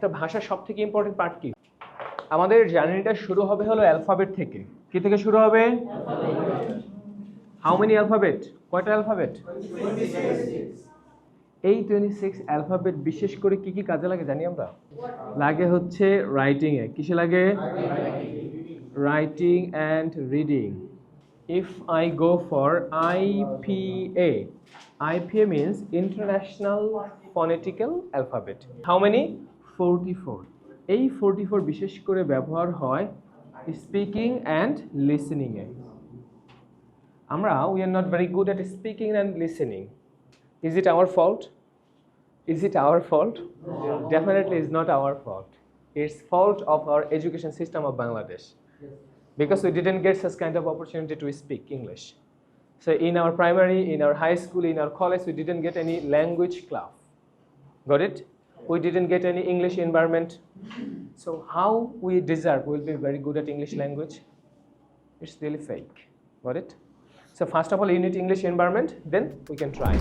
একটা ভাষার সব থেকে ইম্পর্টেন্ট পার্ট কি? আমাদের জার্নিটা শুরু হবে হলো অ্যালফাবেট থেকে। কি থেকে শুরু হবে? হাউ মেনি অ্যালফাবেট কয়টা অ্যালফাবেট এই টোয়েন্টি সিক্স অ্যালফাবেট বিশেষ করে কি কি কাজে লাগে জানি আমরা? লাগে হচ্ছে রাইটিংয়ে কিসে লাগে? Writing and reading if I go for IPA, IPA means International Phonetical Alphabet. How many? 44. এই 44 বিশেষ করে ব্যবহার হয় স্পিকিং অ্যান্ড লিসেনিং আমরা we are not very good at speaking and listening is it our fault is it our fault definitely is not our fault it's fault of our education system of Bangladesh because we didn't get such kind of opportunity to speak English. So in our primary, in our high school, in our college, we didn't get any language club. Got it? We didn't get any English environment. So how we deserve we'll be very good at English language? It's really fake. Got it? So first of all, you need English environment, then we can try.